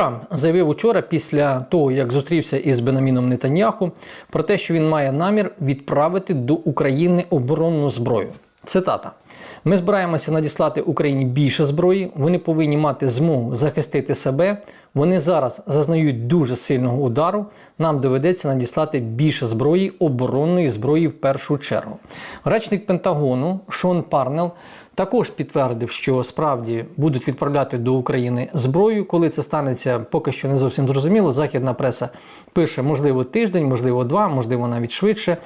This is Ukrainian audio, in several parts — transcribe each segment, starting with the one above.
Трамп заявив учора, після того як зустрівся із Бенаміном Нетаньяху, про те, що він має намір відправити до України оборонну зброю. Цитата: ми збираємося надіслати Україні більше зброї. Вони повинні мати змогу захистити себе. Вони зараз зазнають дуже сильного удару. Нам доведеться надіслати більше зброї, оборонної зброї в першу чергу. Речник Пентагону Шон Парнел також підтвердив, що справді будуть відправляти до України зброю. Коли це станеться, поки що не зовсім зрозуміло. Західна преса пише, можливо, тиждень, можливо, два, можливо, навіть швидше.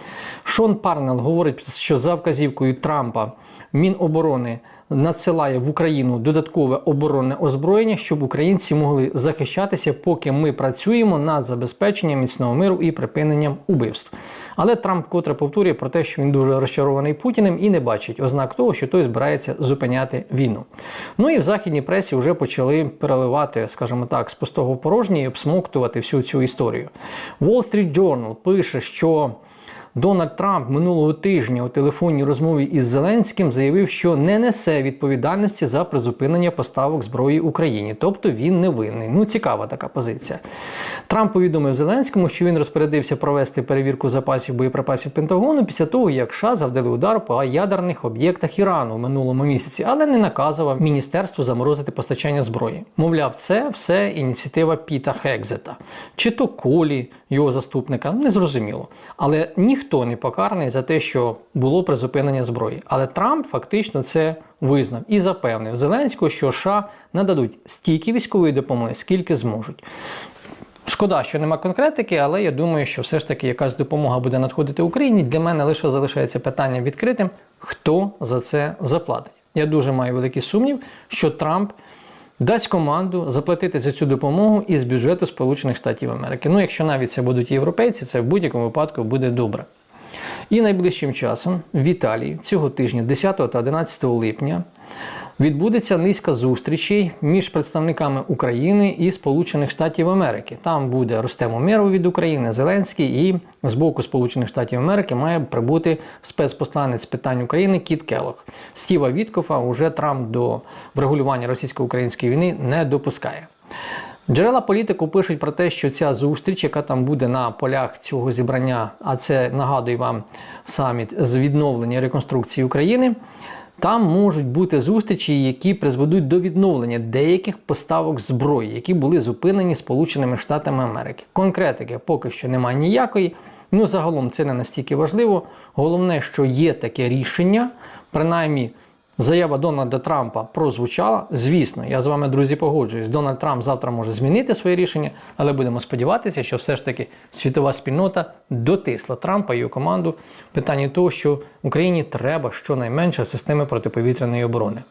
Шон Парнел говорить, що за вказівкою Трампа Міноборони надсилає в Україну додаткове оборонне озброєння, щоб українці могли захищатися, поки ми працюємо над забезпеченням міцного миру і припиненням убивств. Але Трамп котре повторює про те, що він дуже розчарований Путіним і не бачить ознак того, що той збирається зупиняти війну. Ну і в західній пресі вже почали переливати, скажімо так, з пустого в порожнє і обсмоктувати всю цю історію. Wall Street Journal пише, що. Дональд Трамп минулого тижня у телефонній розмові із Зеленським заявив, що не несе відповідальності за призупинення поставок зброї Україні, тобто він не винний. Ну цікава така позиція. Трамп повідомив Зеленському, що він розпорядився провести перевірку запасів боєприпасів Пентагону після того, як США завдали удар по ядерних об'єктах Ірану в минулому місяці, але не наказував міністерству заморозити постачання зброї. Мовляв, це все ініціатива Піта Хекзета, чи то Колі, його заступника, не зрозуміло. Але ніхто не покараний за те, що було призупинення зброї. Але Трамп фактично це визнав і запевнив Зеленського, що США нададуть стільки військової допомоги, скільки зможуть. Шкода, що нема конкретики, але я думаю, що все ж таки якась допомога буде надходити Україні. Для мене лише залишається питання відкритим, хто за це заплатить. Я дуже маю великий сумнів, що Трамп дасть команду заплатити за цю допомогу із бюджету Сполучених Штатів Америки. Ну, якщо навіть це будуть європейці, це в будь-якому випадку буде добре. І найближчим часом в Італії цього тижня, 10 та 11 липня, відбудеться низка зустрічей між представниками України і Сполучених Штатів Америки. Там буде Ростем Умєров від України, Зеленський, і з боку Сполучених Штатів Америки має прибути спецпосланець питань України Кіт Келох. Стіва Віткофа уже Трамп до врегулювання російсько-української війни не допускає. Джерела політику пишуть про те, що ця зустріч, яка там буде на полях цього зібрання, а це нагадую вам саміт з відновлення реконструкції України. Там можуть бути зустрічі, які призведуть до відновлення деяких поставок зброї, які були зупинені Сполученими Штатами Америки. Конкретики поки що немає ніякої. Ну загалом це не настільки важливо. Головне, що є таке рішення, принаймні. Заява Дональда Трампа прозвучала. Звісно, я з вами, друзі, погоджуюсь. Дональд Трамп завтра може змінити своє рішення, але будемо сподіватися, що все ж таки світова спільнота дотисла Трампа і його команду в питанні того, що Україні треба щонайменше системи протиповітряної оборони.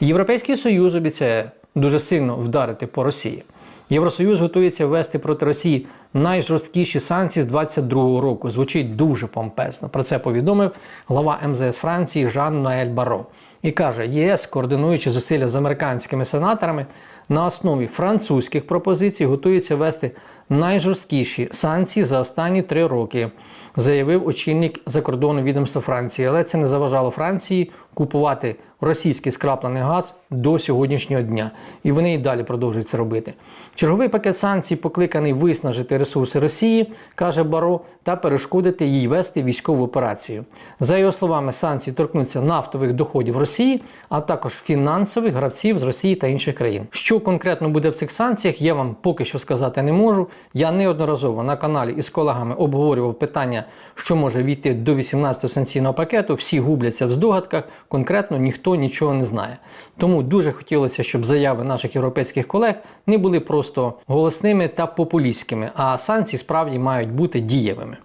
Європейський Союз обіцяє дуже сильно вдарити по Росії. Євросоюз готується ввести проти Росії найжорсткіші санкції з 22-го року. Звучить дуже помпезно. Про це повідомив глава МЗС Франції Жан Ноель Баро. І каже, ЄС, координуючи зусилля з американськими сенаторами, на основі французьких пропозицій готується вести найжорсткіші санкції за останні три роки, заявив очільник закордонного відомства Франції. Але це не заважало Франції купувати російський скраплений газ до сьогоднішнього дня, і вони і далі продовжують це робити. Черговий пакет санкцій покликаний виснажити ресурси Росії, каже Баро, та перешкодити їй вести військову операцію. За його словами, санкції торкнуться нафтових доходів Росії, а також фінансових гравців з Росії та інших країн. Що конкретно буде в цих санкціях, я вам поки що сказати не можу. Я неодноразово на каналі із колегами обговорював питання, що може війти до 18-го санкційного пакету. Всі губляться в здогадках, конкретно ніхто нічого не знає. Тому дуже хотілося, щоб заяви наших європейських колег не були просто голосними та популістськими, а санкції справді мають бути дієвими.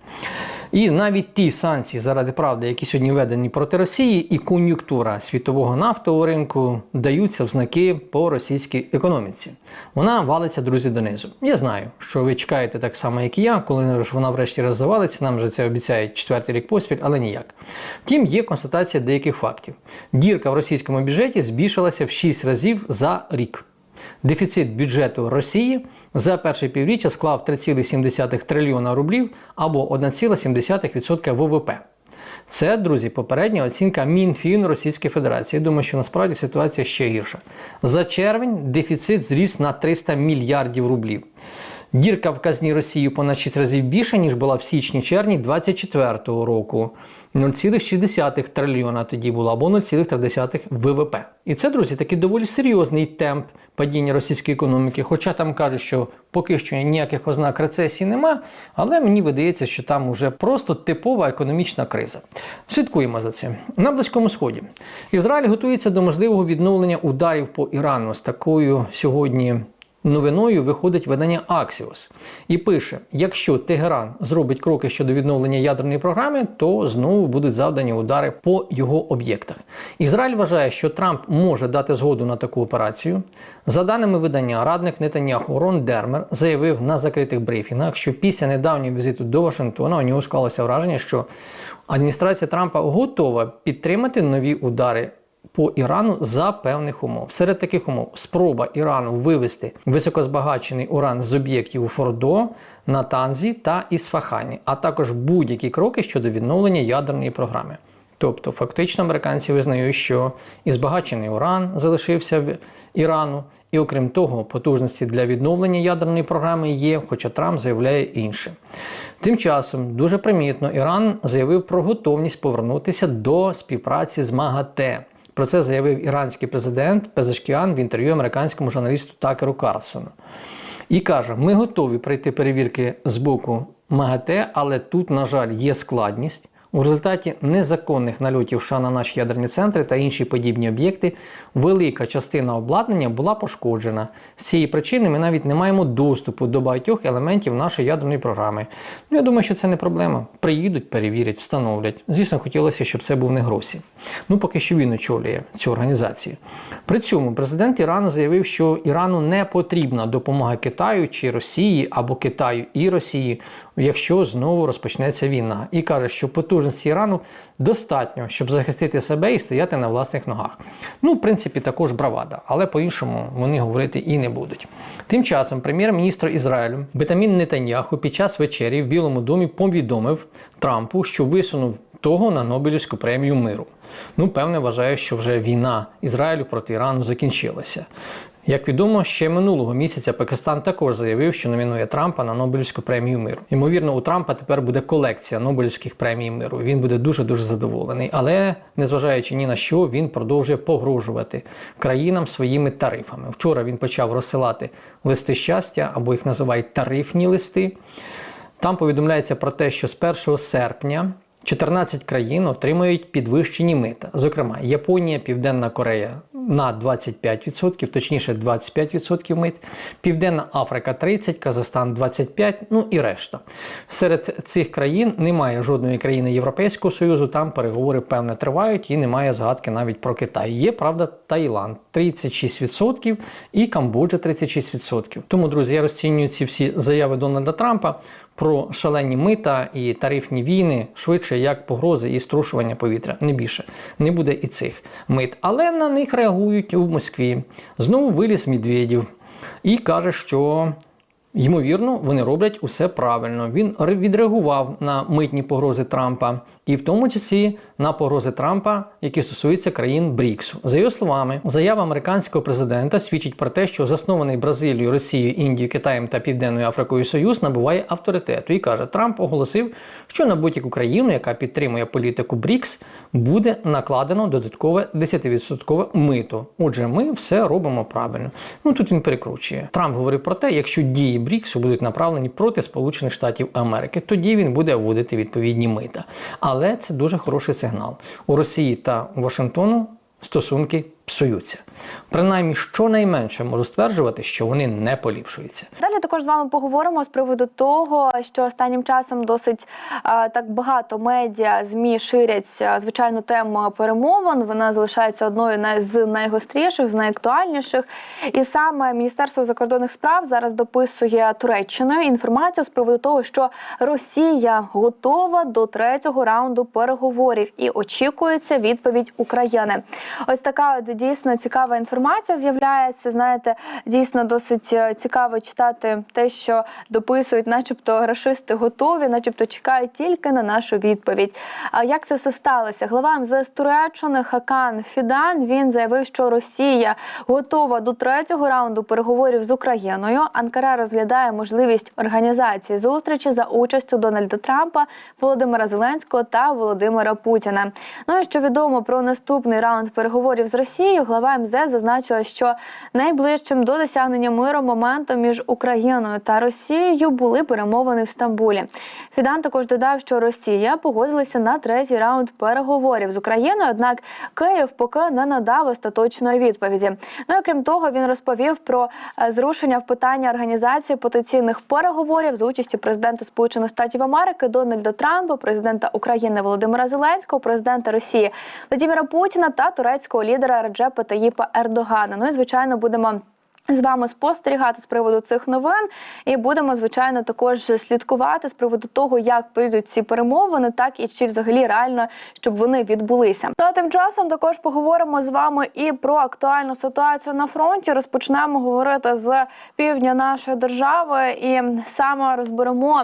І навіть ті санкції заради правди, які сьогодні введені проти Росії, і кон'юнктура світового нафтового ринку даються в знаки по російській економіці. Вона валиться, друзі, донизу. Я знаю, що ви чекаєте так само, як і я, коли вона врешті раз завалиться, нам вже це обіцяють четвертий рік поспіль, але ніяк. Втім, є констатація деяких фактів. Дірка в російському бюджеті збільшилася в 6 разів за рік. Дефіцит бюджету Росії за перше півріччя склав 3,7 трильйона рублів або 1,7% ВВП. Це, друзі, попередня оцінка Мінфін Російської Федерації. Я думаю, що насправді ситуація ще гірша. За червень дефіцит зріс на 300 мільярдів рублів. Дірка в казні Росії понад 6 разів більше, ніж була в січні-червні 2024 року. 0,6 трильйона тоді було або 0,3 ВВП. І це, друзі, такий доволі серйозний темп падіння російської економіки. Хоча там кажуть, що поки що ніяких ознак рецесії нема, але мені видається, що там вже просто типова економічна криза. Слідкуємо за цим. На Близькому Сході Ізраїль готується до можливого відновлення ударів по Ірану з такою сьогодні. Новиною виходить видання Axios і пише: якщо Тегеран зробить кроки щодо відновлення ядерної програми, то знову будуть завдані удари по його об'єктах. Ізраїль вважає, що Трамп може дати згоду на таку операцію. За даними видання, радник Нетаньяху Рон Дермер заявив на закритих брифінгах, що після недавнього візиту до Вашингтона у нього склалося враження, що адміністрація Трампа готова підтримати нові удари по Ірану за певних умов. Серед таких умов спроба Ірану вивести високозбагачений уран з об'єктів Фордо, Натанзі та Ісфахані, а також будь-які кроки щодо відновлення ядерної програми. Тобто, фактично, американці визнають, що і збагачений уран залишився в Ірану, і окрім того, потужності для відновлення ядерної програми є, хоча Трамп заявляє інше. Тим часом, дуже примітно, Іран заявив про готовність повернутися до співпраці з МАГАТЕ. Про це заявив іранський президент Пезешкіан в інтерв'ю американському журналісту Такеру Карлсону. І каже: ми готові пройти перевірки з боку МАГАТЕ, але тут, на жаль, є складність. У результаті незаконних нальотів США на наші ядерні центри та інші подібні об'єкти велика частина обладнання була пошкоджена. З цієї причини ми навіть не маємо доступу до багатьох елементів нашої ядерної програми. Ну, я думаю, що це не проблема. Приїдуть, перевірять, встановлять. Звісно, хотілося, щоб це був не Гросі. Ну, поки що він очолює цю організацію. При цьому президент Ірану заявив, що Ірану не потрібна допомога Китаю чи Росії або Китаю і Росії, якщо знову розпочнеться війна, і каже, що потужності Ірану достатньо, щоб захистити себе і стояти на власних ногах. Ну, в принципі, також бравада, але по-іншому вони говорити і не будуть. Тим часом прем'єр-міністр Ізраїлю Бетамін Нетаньяху під час вечері в Білому домі повідомив Трампу, що висунув того на Нобелівську премію миру. Ну, певне, вважає, що вже війна Ізраїлю проти Ірану закінчилася. Як відомо, ще минулого місяця Пакистан також заявив, що номінує Трампа на Нобелівську премію миру. Ймовірно, у Трампа тепер буде колекція Нобелівських премій миру. Він буде дуже дуже задоволений. Але незважаючи ні на що, він продовжує погрожувати країнам своїми тарифами. Вчора він почав розсилати листи щастя або їх називають тарифні листи. Там повідомляється про те, що з 1 серпня 14 країн отримують підвищені мита. Зокрема, Японія, Південна Корея на 25%, точніше 25% мит, Південна Африка 30%, Казахстан 25%, ну і решта. Серед цих країн немає жодної країни Європейського Союзу, там переговори певне тривають і немає згадки навіть про Китай. Є, правда, Таїланд 36% і Камбоджа 36%. Тому, друзі, я розцінюю ці всі заяви Дональда Трампа про шалені мита і тарифні війни швидше як погрози і струшування повітря. Не більше не буде і цих мит. Але на них реагують у Москві. Знову виліз Медведів і каже, що. Ймовірно, вони роблять усе правильно. Він відреагував на митні погрози Трампа, і в тому числі на погрози Трампа, які стосуються країн Бріксу. За його словами, заява американського президента свідчить про те, що заснований Бразилією, Росією, Індією, Китаєм та Південною Африкою Союз набуває авторитету. І каже, Трамп оголосив, що на будь-яку країну, яка підтримує політику Брікс, буде накладено додаткове 10% мито. Отже, ми все робимо правильно. Ну тут він перекручує. Трамп говорив про те, якщо дії Бріксу будуть направлені проти Сполучених Штатів Америки, тоді він буде вводити відповідні мита. Але це дуже хороший сигнал. У Росії та Вашингтону стосунки псуються. Принаймні, щонайменше можу стверджувати, що вони не поліпшуються. Далі також з вами поговоримо з приводу того, що останнім часом досить е, так багато медіа змі ширять е, звичайну тему перемовин. Вона залишається одною з найгостріших, з найактуальніших. І саме Міністерство закордонних справ зараз дописує Туреччиною інформацію з приводу того, що Росія готова до третього раунду переговорів і очікується відповідь України. Ось така дійсно цікава інформація з'являється. Знаєте, дійсно досить е, цікаво читати те, що дописують, начебто рашисти готові, начебто чекають тільки на нашу відповідь. А як це все сталося? Глава МЗС Туреччини Хакан Фідан він заявив, що Росія готова до третього раунду переговорів з Україною. Анкара розглядає можливість організації зустрічі за участю Дональда Трампа, Володимира Зеленського та Володимира Путіна. Ну і що відомо про наступний раунд переговорів з Росією, глава МЗС зазначила, що найближчим до досягнення миру моментом між Україною та Росією були перемовини в Стамбулі. Фідан також додав, що Росія погодилася на третій раунд переговорів з Україною, однак Київ поки не надав остаточної відповіді. Ну і крім того, він розповів про е, зрушення в питання організації потенційних переговорів з участі президента Сполучених Штатів Америки Дональда Трампа, президента України Володимира Зеленського, президента Росії Владимира Путіна та турецького лідера Реджепа Таїпа Ердогана. Ну і звичайно будемо. З вами спостерігати з приводу цих новин, і будемо звичайно також слідкувати з приводу того, як прийдуть ці перемовини, так і чи взагалі реально щоб вони відбулися. Ну, а тим часом також поговоримо з вами і про актуальну ситуацію на фронті. Розпочнемо говорити з півдня нашої держави, і саме розберемо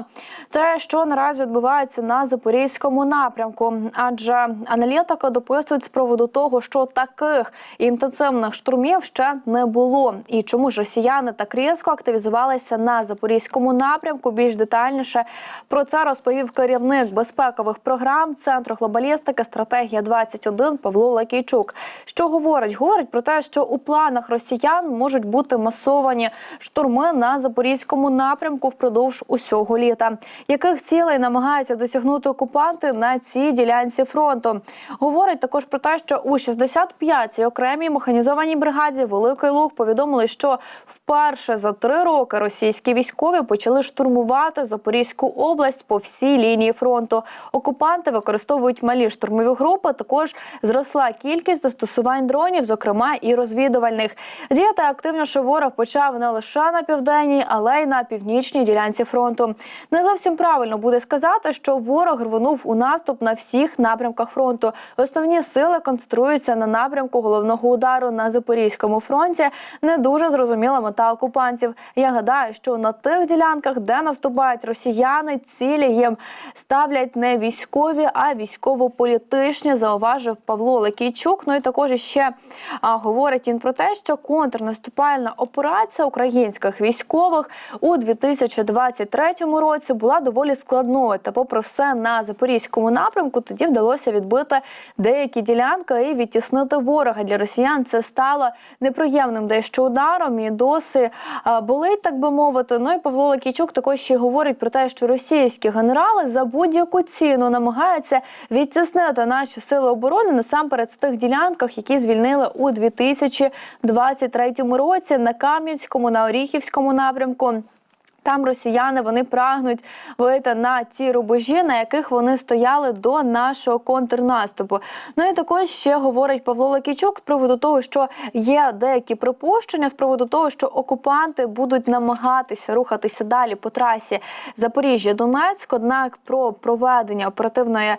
те, що наразі відбувається на запорізькому напрямку. Адже аналітика дописують з приводу того, що таких інтенсивних штурмів ще не було. І чому ж росіяни так різко активізувалися на запорізькому напрямку? Більш детальніше про це розповів керівник безпекових програм Центру глобалістики стратегія 21 Павло Лакійчук. Що говорить? Говорить про те, що у планах росіян можуть бути масовані штурми на запорізькому напрямку впродовж усього літа. Яких цілей намагаються досягнути окупанти на цій ділянці фронту? Говорить також про те, що у 65-й окремій механізованій бригаді Великий Луг повідомили, що вперше за три роки російські військові почали штурмувати Запорізьку область по всій лінії фронту. Окупанти використовують малі штурмові групи. Також зросла кількість застосувань дронів, зокрема і розвідувальних. Діяти активніше ворог почав не лише на південній, але й на північній ділянці фронту. Не зовсім правильно буде сказати, що ворог рвонув у наступ на всіх напрямках фронту. Основні сили концентруються на напрямку головного удару на Запорізькому фронті. Не дуже зрозуміла мета окупантів. Я гадаю, що на тих ділянках, де наступають росіяни, цілі їм ставлять не військові, а військово-політичні. Зауважив Павло Лекійчук. Ну і також ще а, говорить він про те, що контрнаступальна операція українських військових у 2023 році була доволі складною. Та, попри все, на запорізькому напрямку тоді вдалося відбити деякі ділянки і відтіснити ворога. Для росіян це стало неприємним дещо ударом і досі болить, так би мовити. Ну і Павло Лакійчук також ще говорить про те, що російські генерали за будь-яку ціну намагаються відтіснити наші сили оборони насамперед з тих ділянках, які звільнили у 2023 році на Кам'янському, на Оріхівському напрямку. Там росіяни вони прагнуть вийти на ті рубежі, на яких вони стояли до нашого контрнаступу. Ну і також ще говорить Павло Лакійчук з приводу того, що є деякі припущення з приводу того, що окупанти будуть намагатися рухатися далі по трасі Запоріжжя-Донецьк. Однак про проведення оперативної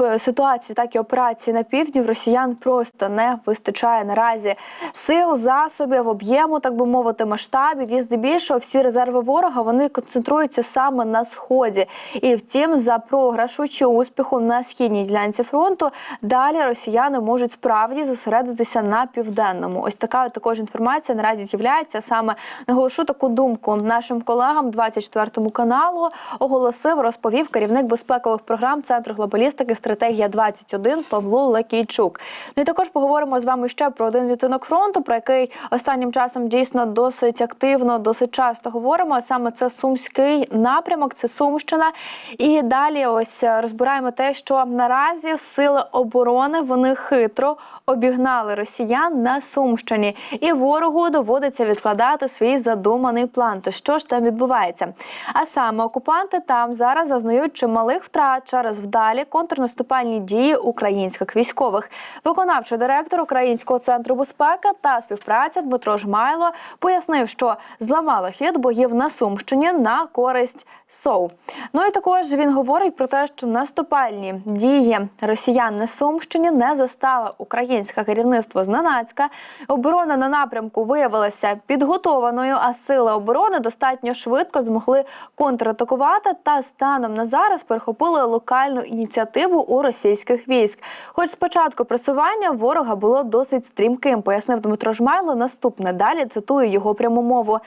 е, ситуації, так і операції на півдні в росіян просто не вистачає наразі сил, засобів, об'єму, так би мовити, масштабів. І здебільшого всі резерви ворога вони концентруються саме на сході. І втім, за програшу чи успіху на східній ділянці фронту далі росіяни можуть справді зосередитися на південному. Ось така також інформація наразі з'являється. Саме наголошу таку думку нашим колегам 24 каналу оголосив, розповів керівник безпекових програм Центру глобалістики стратегія 21 Павло Лекійчук. Ну і також поговоримо з вами ще про один відтинок фронту, про який останнім часом дійсно досить активно, досить часто говоримо. Саме це сумський напрямок, це Сумщина. І далі ось е, розбираємо те, що наразі сили оборони вони хитро обігнали росіян на Сумщині, і ворогу доводиться відкладати свій задуманий план. То що ж там відбувається? А саме окупанти там зараз зазнають чималих втрат через вдалі контрнаступальні дії українських військових. Виконавчий директор Українського центру безпеки та співпраця Дмитро Жмайло пояснив, що зламало хід боїв на Сумщині на користь СОУ. Ну і також він говорить про те, що наступальні дії росіян на Сумщині не застала українське керівництво зненацька. Оборона на напрямку виявилася підготованою, а сили оборони достатньо швидко змогли контратакувати та станом на зараз перехопили локальну ініціативу у російських військ. Хоч спочатку просування ворога було досить стрімким, пояснив Дмитро Жмайло. Наступне далі цитую його пряму мову.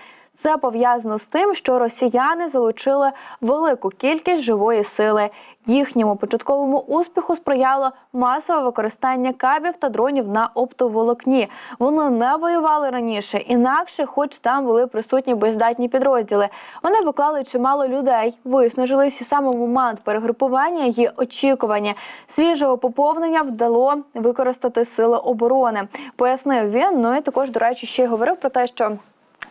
Це пов'язано з тим, що росіяни залучили велику кількість живої сили. Їхньому початковому успіху сприяло масове використання кабів та дронів на оптоволокні. Вони не воювали раніше, інакше, хоч там були присутні боєздатні підрозділи. Вони поклали чимало людей, виснажились саме момент перегрупування і очікування свіжого поповнення вдало використати сили оборони. Пояснив він. Ну і також, до речі, ще й говорив про те, що.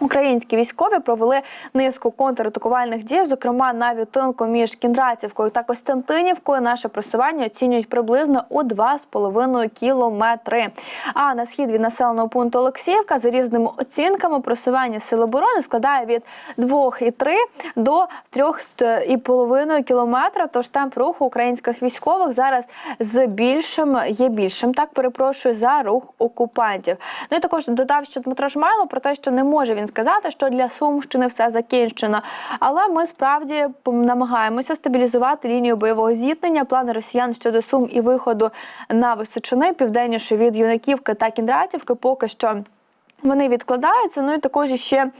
Українські військові провели низку контратакувальних дій, зокрема на відтинку між Кіндратівкою та Костянтинівкою. Наше просування оцінюють приблизно у 2,5 кілометри. А на схід від населеного пункту Олексіївка за різними оцінками просування сил оборони складає від 2,3 до 3,5 кілометра. Тож темп руху українських військових зараз з більшим є більшим. Так перепрошую за рух окупантів. Ну і також додав ще Дмитро Жмайло про те, що не може він сказати, що для Сумщини все закінчено. Але ми справді намагаємося стабілізувати лінію бойового зіткнення. Плани росіян щодо сум і виходу на височини південніше від Юнаківки та Кіндратівки поки що. Вони відкладаються. Ну і також ще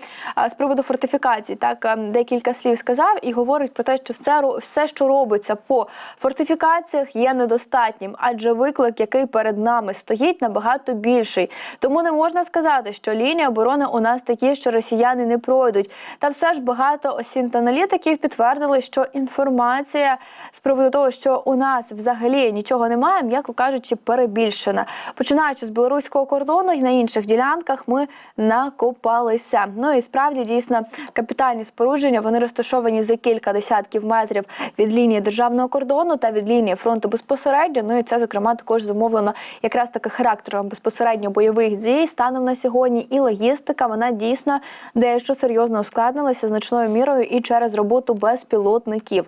з приводу фортифікацій. Так декілька слів сказав і говорить про те, що все все, що робиться по фортифікаціях, є недостатнім, адже виклик, який перед нами стоїть, набагато більший. Тому не можна сказати, що лінія оборони у нас такі, що росіяни не пройдуть. Та все ж багато осінь та аналітиків підтвердили, що інформація з приводу того, що у нас взагалі нічого немає, м'яко кажучи, перебільшена. Починаючи з білоруського кордону і на інших ділянках, ми накопалися. Ну і справді дійсно капітальні спорудження вони розташовані за кілька десятків метрів від лінії державного кордону та від лінії фронту безпосередньо. Ну і це зокрема також замовлено якраз таки характером безпосередньо бойових дій станом на сьогодні. І логістика вона дійсно дещо серйозно ускладнилася значною мірою і через роботу безпілотників.